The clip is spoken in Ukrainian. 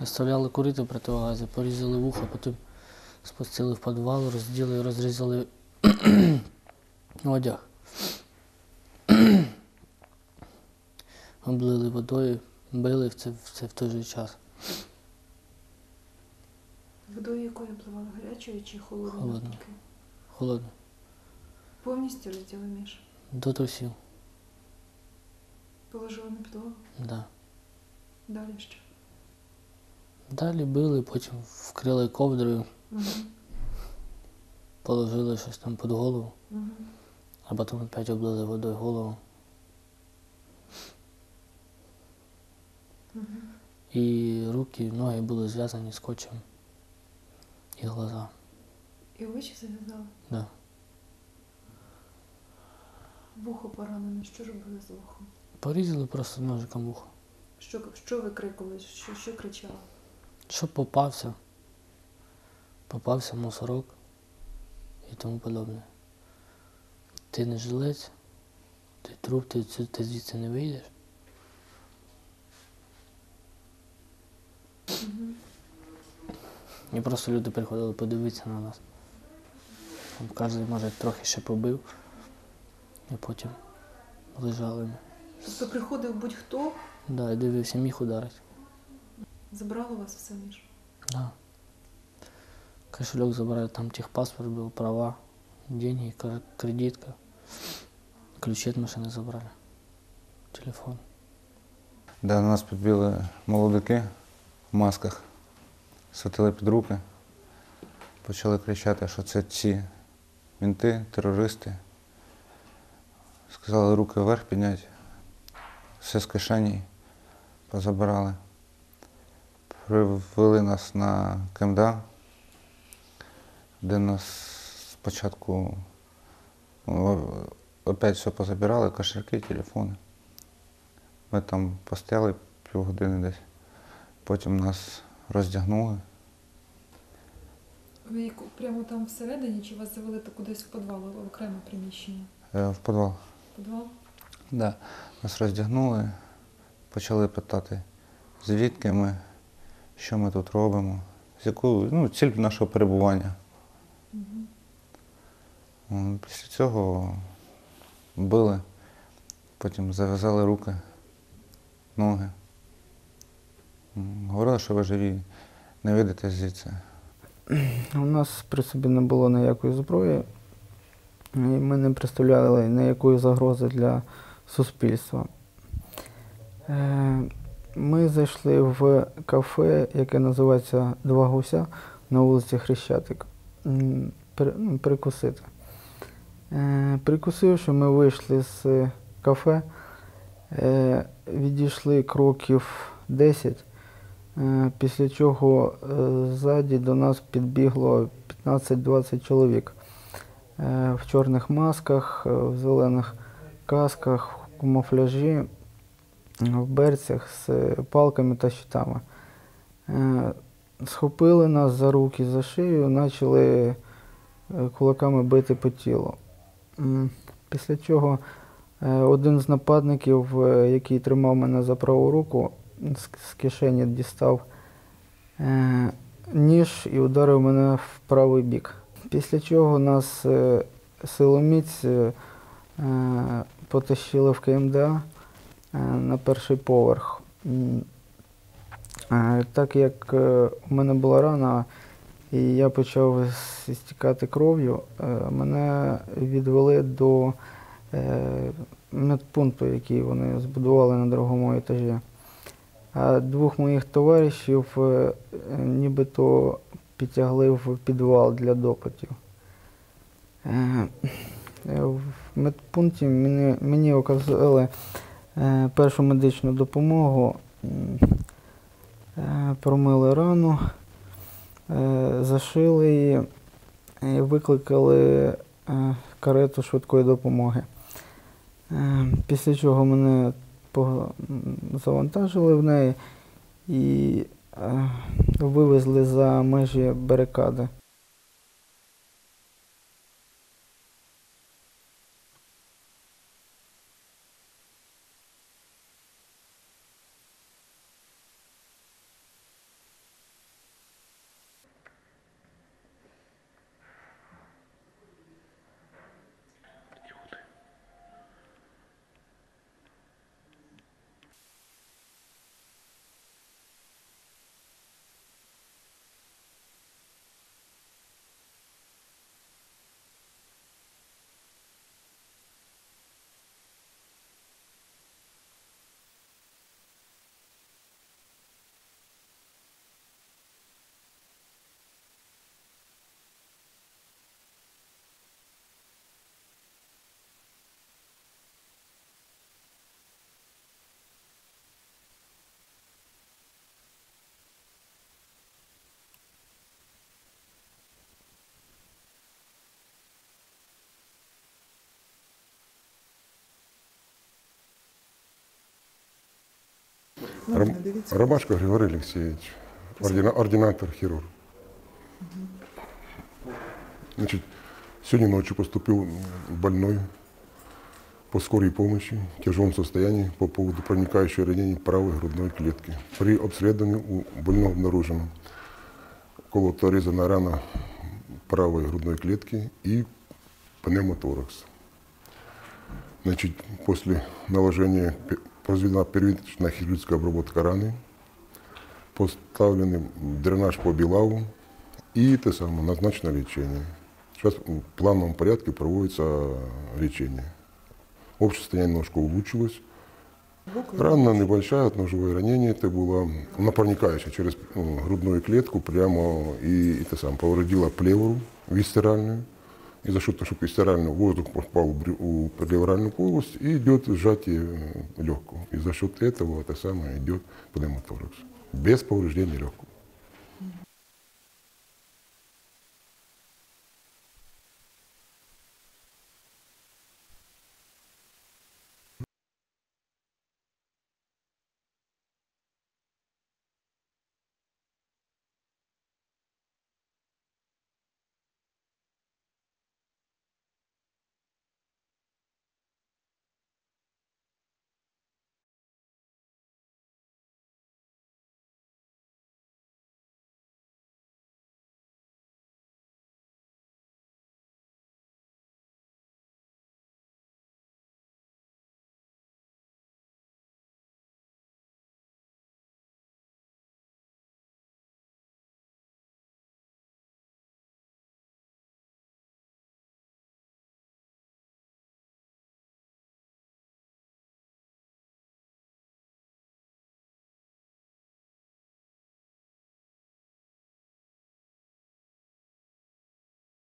Заставляли курити в противогазі, порізали вуха, потім спустили в підвал, розділи, розрізали одяг. Облили водою, били в це, в це в той же час. Водою якою пливали гарячою чи холодною? Навпаки? Холодно. Повністю розділи між. До трусів. Положили на підлогу. Да. Далі що? Далі били, потім вкрили ковдрою, Угу. положили щось там під голову, Угу. а потім опять облили водою голову. Угу. І руки, ноги були зв'язані скотчем. І глаза. І очі зав'язали. Да. Вухо поранене. Що робили з вухом? Порізали просто ножиком вухо. Що, що викрикували? Що, що кричали? Щоб попався. Попався мусорок і тому подобне. Ти не жилець, ти труп, ти, ти звідси не вийдеш. І просто люди приходили подивитися на нас. Там кожен, може, трохи ще побив, і потім лежали. Тобто приходив будь-хто, Да, і дивився, міг ударити. забрало вас все між. Да. Кошелек забрали, там техпаспорт был, права, деньги, кредитка. Ключи от машины забрали. Телефон. де нас підбили молодики в масках, схватили під руки, почали кричати, що це ці мінти, терористи. Сказали руки вверх підняти, все з кишені позабирали. Привели нас на КМДА, де нас спочатку ну, опять все позабирали, кошельки, телефони. Ми там постояли півгодини десь. Потім нас роздягнули. Ви прямо там всередині чи вас завели кудись в підвал, в окреме приміщення? е, В підвал. Підвал? Да. Нас роздягнули, почали питати, звідки ми, що ми тут робимо, з якою ну, ціль нашого перебування. Угу. Після цього били, потім зав'язали руки, ноги. Говорили, що ви живі, не вийдете звідси. У нас при собі не було ніякої зброї, і ми не представляли ніякої загрози для суспільства. Ми зайшли в кафе, яке називається Два гуся на вулиці Хрещатик. ну, Перекусити. Е, Прикусивши, ми вийшли з кафе, е, відійшли кроків 10. Е, Після чого ззаді до нас підбігло 15-20 чоловік в чорних масках, в зелених касках, в камуфляжі, в берцях з палками та щитами. Е, Схопили нас за руки, за шию, почали е, кулаками бити по тілу. Після чого е, один з нападників, який тримав мене за праву руку, з, кишені дістав ніж і ударив мене в правий бік. Після чого нас силоміць потащили в КМДА на перший поверх. Е, Так як е, у мене була рана, і я почав стікати кров'ю, е, мене відвели до е, медпункту, який вони збудували на другому етажі. А двох моїх товаришів е, е, нібито підтягли в підвал для допитів. Е, е, В медпункті мені, мені оказали е, першу медичну допомогу, е, промили рану, е, зашили її і викликали е, карету швидкої допомоги. Е, Після чого мене завантажили в неї і е, вивезли за межі барикади. Ну, Ром- не дивіться. Ромашко Григорій Олексійович, ордина- ординатор хірург. Значит, сегодня ночью поступил м, больной по скорой помощи в тяжелом состоянии по поводу проникающего ранения правой грудной клетки. При обследовании у больного обнаружено колото-резаная рана правой грудной клетки и пневмоторакс. Значит, после наложения произведена первичная хирургическая обработка раны, поставлений дренаж по білаву и те самое назначено лечение. Сейчас в плановом порядке проводится лечение. Общее состояние немножко улучшилось. Рана небольшая, ножевое ранение это было. Она через грудную клетку прямо и, и это сам, повредила плевру висцеральную. И за счет того, что висцеральный воздух попал в брю- у плевральную полость, и идет сжатие э, легкого. И за счет этого это самое идет пневмоторакс. Без повреждения легкого.